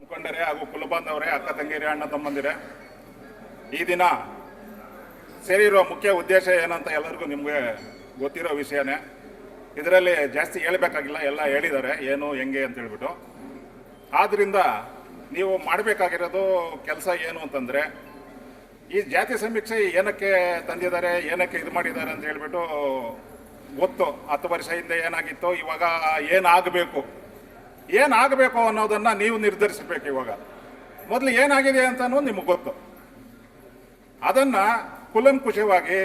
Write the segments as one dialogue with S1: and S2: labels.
S1: ಮುಖಂಡರೇ ಹಾಗೂ ಕುಲಬಾಂಧವರೇ, ಅಕ್ಕ ತಂಗಿರಿ ಅಣ್ಣ ತಮ್ಮಂದಿರೇ, ಈ ದಿನ ಸೇರಿರುವ ಮುಖ್ಯ ಉದ್ದೇಶ ಏನಂತ ಎಲ್ಲರಿಗೂ ನಿಮಗೆ ಗೊತ್ತಿರೋ ವಿಷಯನೇ. ಇದರಲ್ಲಿ ಜಾಸ್ತಿ ಹೇಳಬೇಕಾಗಿಲ್ಲ, ಎಲ್ಲ ಹೇಳಿದ್ದಾರೆ, ಏನು, ಹೆಂಗೆ ಅಂತ ಹೇಳ್ಬಿಟ್ಟು. ಆದ್ದರಿಂದ ನೀವು ಮಾಡಬೇಕಾಗಿರೋದು ಕೆಲಸ ಏನು ಅಂತಂದರೆ ಈ ಜಾತಿ ಸಮೀಕ್ಷೆ ಏನಕ್ಕೆ ತಂದಿದ್ದಾರೆ, ಏನಕ್ಕೆ ಇದು ಮಾಡಿದ್ದಾರೆ ಅಂತ ಹೇಳಿಬಿಟ್ಟು ಗೊತ್ತು. ಹತ್ತು ವರ್ಷ ಹಿಂದೆ ಏನಾಗಿತ್ತು, ಇವಾಗ ಏನಾಗಬೇಕು? ಏನಾಗಬೇಕು ಅನ್ನೋದನ್ನು ನೀವು ನಿರ್ಧರಿಸಬೇಕು ಇವಾಗ. ಮೊದಲು ಏನಾಗಿದೆ ಅಂತಲೂ ನಿಮಗೆ ಗೊತ್ತು. ಅದನ್ನು ಕುಲಂಕುಷವಾಗಿ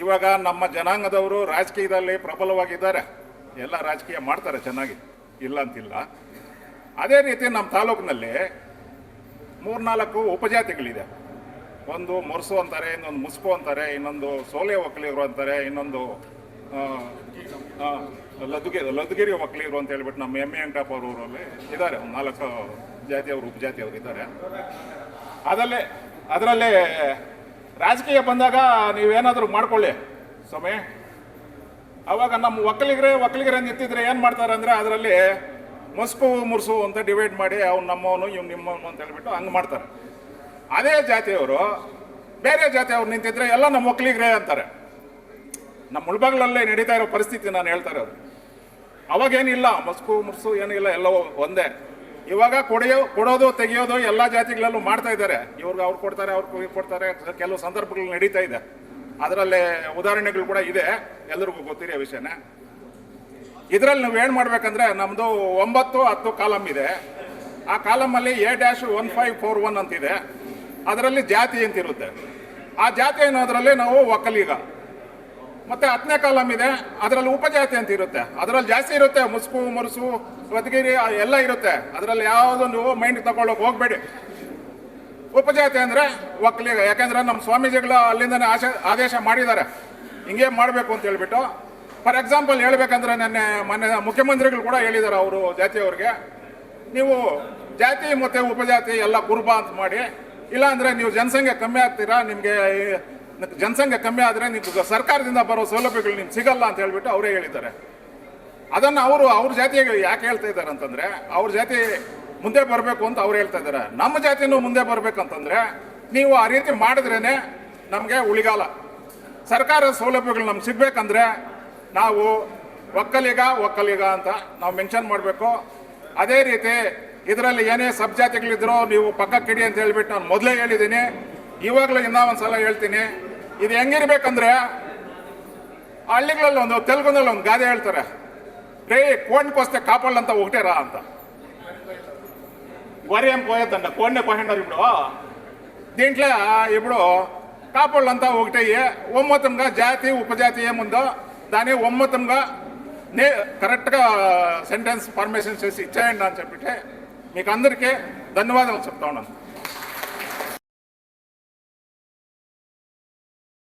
S1: ಇವಾಗ ನಮ್ಮ ಜನಾಂಗದವರು ರಾಜಕೀಯದಲ್ಲಿ ಪ್ರಬಲವಾಗಿದ್ದಾರೆ. ಎಲ್ಲ ರಾಜಕೀಯ ಮಾಡ್ತಾರೆ ಚೆನ್ನಾಗಿ. ಇಲ್ಲ ಅಂತಿಲ್ಲ ಅದೇ ರೀತಿ ನಮ್ಮ ತಾಲೂಕಿನಲ್ಲಿ ಮೂರ್ನಾಲ್ಕು ಉಪಜಾತಿಗಳಿದೆ. ಒಂದು ಮೊರಸು ಅಂತಾರೆ, ಇನ್ನೊಂದು ಮುಸ್ಕು ಅಂತಾರೆ, ಇನ್ನೊಂದು ಸೋಲೆ ಒಕ್ಕಲಿಗರು ಅಂತಾರೆ, ಇನ್ನೊಂದು ಲದುಗಿರಿ ಲದ್ದುಗಿರಿ ಒಕ್ಕಲಿಗರು ಅಂತ ಹೇಳ್ಬಿಟ್ಟು ನಮ್ಮ ಎಂ ಎ. ವೆಂಕಟಪ್ಪ ಅವ್ರ ಊರಲ್ಲಿ ಇದ್ದಾರೆ. ಒಂದು ನಾಲ್ಕು ಜಾತಿಯವರು, ಉಪಜಾತಿಯವರು ಇದ್ದಾರೆ. ಅದಲ್ಲೇ, ಅದರಲ್ಲೇ ರಾಜಕೀಯ ಬಂದಾಗ ನೀವೇನಾದರೂ ಮಾಡ್ಕೊಳ್ಳಿ ಸ್ವಾಮಿ. ಅವಾಗ ನಮ್ಮ ಒಕ್ಕಲಿಗರೇ ಒಕ್ಕಲಿಗರೇ ನಿಂತಿದ್ರೆ ಏನು ಮಾಡ್ತಾರೆ ಅಂದರೆ ಅದರಲ್ಲಿ ಮುಸ್ಕು ಮುರ್ಸು ಅಂತ ಡಿವೈಡ್ ಮಾಡಿ ಅವ್ನು ನಮ್ಮವನು, ಇವ್ನು ನಿಮ್ಮವನು ಅಂತ ಹೇಳ್ಬಿಟ್ಟು ಹಂಗೆ ಮಾಡ್ತಾರೆ. ಅದೇ ಜಾತಿಯವರು, ಬೇರೆ ಜಾತಿಯವ್ರು ನಿಂತಿದ್ರೆ ಎಲ್ಲ ನಮ್ಮ ಒಕ್ಕಲಿಗರೇ ಅಂತಾರೆ. ನಮ್ಮ ಮುಳ್ಬಾಗ್ಲಲ್ಲೇ ನಡೀತಾ ಇರೋ ಪರಿಸ್ಥಿತಿ ನಾನು ಹೇಳ್ತಾರೆ ಅವರು ಅವಾಗೇನಿಲ್ಲ, ಮಸ್ಕು, ಮುರ್ಸು ಏನಿಲ್ಲ ಎಲ್ಲ ಒಂದೇ. ಇವಾಗ ಕೊಡೆಯೋ, ಕೊಡೋದು, ತೆಗೆಯೋದು ಎಲ್ಲ ಜಾತಿಗಳಲ್ಲೂ ಮಾಡ್ತಾ ಇದ್ದಾರೆ. ಇವ್ರಿಗೆ ಅವ್ರು ಕೊಡ್ತಾರೆ, ಅವ್ರು ಇವ್ರು ಕೊಡ್ತಾರೆ ಕೆಲವು ಸಂದರ್ಭಗಳು ನಡೀತಾ ಇದೆ. ಅದರಲ್ಲೇ ಉದಾಹರಣೆಗಳು ಕೂಡ ಇದೆ, ಎಲ್ರಿಗೂ ಗೊತ್ತಿರೋ ವಿಷಯನೇ. ಇದರಲ್ಲಿ ನೀವು ಏನು ಮಾಡ್ಬೇಕಂದ್ರೆ ನಮ್ಮದು ಒಂಬತ್ತು ಹತ್ತು ಕಾಲಮ್ ಇದೆ. ಆ ಕಾಲಮಲ್ಲಿ A dash one five four one ಅಂತಿದೆ. ಅದರಲ್ಲಿ ಜಾತಿ ಅಂತ ಇರುತ್ತೆ ಆ ಜಾತಿ ಅನ್ನೋದ್ರಲ್ಲಿ ನಾವು ಒಕ್ಕಲಿಗ. ಮತ್ತೆ ಹತ್ತನೇ ಕಾಲಮ್ ಇದೆ, ಅದರಲ್ಲಿ ಉಪಜಾತಿ ಅಂತ ಇರುತ್ತೆ ಅದರಲ್ಲಿ ಜಾಸ್ತಿ ಇರುತ್ತೆ, ಮುಸುಕು, ಮುರುಸು ಒದಗಿರಿ ಎಲ್ಲ ಇರುತ್ತೆ. ಅದರಲ್ಲಿ ಯಾವುದೊಂದು ಮೈಂಡ್ ತಗೊಳ್ಳೋಕೆ ಹೋಗಬೇಡಿ. ಉಪಜಾತಿ ಅಂದರೆ ಒಕ್ಕಲಿಗ, ಯಾಕಂದ್ರೆ ನಮ್ಮ ಸ್ವಾಮೀಜಿಗಳು ಅಲ್ಲಿಂದನೇ ಆಶೆ, ಆದೇಶ ಮಾಡಿದ್ದಾರೆ. ಹಿಂಗೆ ಮಾಡಬೇಕು ಅಂತ ಹೇಳ್ಬಿಟ್ಟು. ಫಾರ್ ಎಕ್ಸಾಂಪಲ್ ಹೇಳ್ಬೇಕಂದ್ರೆ ನೆನ್ನೆ ಮೊನ್ನೆ ಮುಖ್ಯಮಂತ್ರಿಗಳು ಕೂಡ ಹೇಳಿದ್ದಾರೆ ಅವರು ಜಾತಿಯವ್ರಿಗೆ. ನೀವು ಜಾತಿ ಮತ್ತು ಉಪಜಾತಿ ಎಲ್ಲ ಕುರುಬ ಅಂತ ಮಾಡಿ ಇಲ್ಲ ಅಂದ್ರೆ ನೀವು ಜನಸಂಖ್ಯೆ ಕಮ್ಮಿ ಆಗ್ತೀರಾ? ನಿಮಗೆ ಜನಸಂಖ್ಯೆ ಕಮ್ಮಿ ಆದರೆ ನಿಮ್ಗೆ ಸರ್ಕಾರದಿಂದ ಬರೋ ಸೌಲಭ್ಯಗಳು ನಿಮ್ಗೆ ಸಿಗಲ್ಲ ಅಂತ ಹೇಳ್ಬಿಟ್ಟು ಅವರೇ ಹೇಳಿದ್ದಾರೆ. ಅದನ್ನು ಅವರು, ಅವ್ರ ಜಾತಿಗೆ ಯಾಕೆ ಹೇಳ್ತಾ ಇದ್ದಾರೆ ಅಂತಂದ್ರೆ, ಅವ್ರ ಜಾತಿ ಮುಂದೆ ಬರಬೇಕು ಅಂತ ಅವ್ರು ಹೇಳ್ತಾ ಇದ್ದಾರೆ. ನಮ್ಮ ಜಾತಿನೂ ಮುಂದೆ ಬರ್ಬೇಕಂತಂದ್ರೆ ನೀವು ಆ ರೀತಿ ಮಾಡಿದ್ರೇನೆ ನಮಗೆ ಉಳಿಗಾಲ. ಸರ್ಕಾರದ ಸೌಲಭ್ಯಗಳು ನಮ್ಗೆ ಸಿಗ್ಬೇಕಂದ್ರೆ ನಾವು ಒಕ್ಕಲಿಗ ಒಕ್ಕಲಿಗ ಅಂತ ನಾವು ಮೆನ್ಷನ್ ಮಾಡಬೇಕು. ಅದೇ ರೀತಿ ಇದರಲ್ಲಿ ಏನೇ ಸಬ್ ಜಾತಿಗಳಿದ್ರೋ ನೀವು ಪಕ್ಕಕ್ಕೆ ಇಡಿ ಅಂತ ಹೇಳ್ಬಿಟ್ಟು ನಾನು ಮೊದಲೇ ಹೇಳಿದ್ದೀನಿ ಇವಾಗಲೂ ಇನ್ನೂ ಒಂದು ಸಲ ಹೇಳ್ತೀನಿ ಇದು ಹೆಂಗಿರ್ಬೇಕಂದ್ರೆ ಹಳ್ಳಿಗಳಲ್ಲಿ ಒಂದು ತೆಲುಗುನಲ್ಲಿ ಒಂದು ಗಾದೆ ಹೇಳ್ತಾರೆ రే కోడిని కోస్తే కాపాడాలంతా ఒకటే రా అంత వరి ఏం పోయేద్దంట కోడినే కోసంటారు ఇప్పుడు దీంట్లో ఇప్పుడు కాపాళ్ళంతా ఒకటే ఒమ్మతంగా జాతి ఉపజాతి ఏముందో దాన్ని ఒమ్మతంగా నే కరెక్ట్గా సెంటెన్స్ ఫార్మేషన్ చేసి ఇచ్చేయండి అని చెప్పితే మీకు అందరికీ ధన్యవాదాలు చెప్తా ఉన్నాను.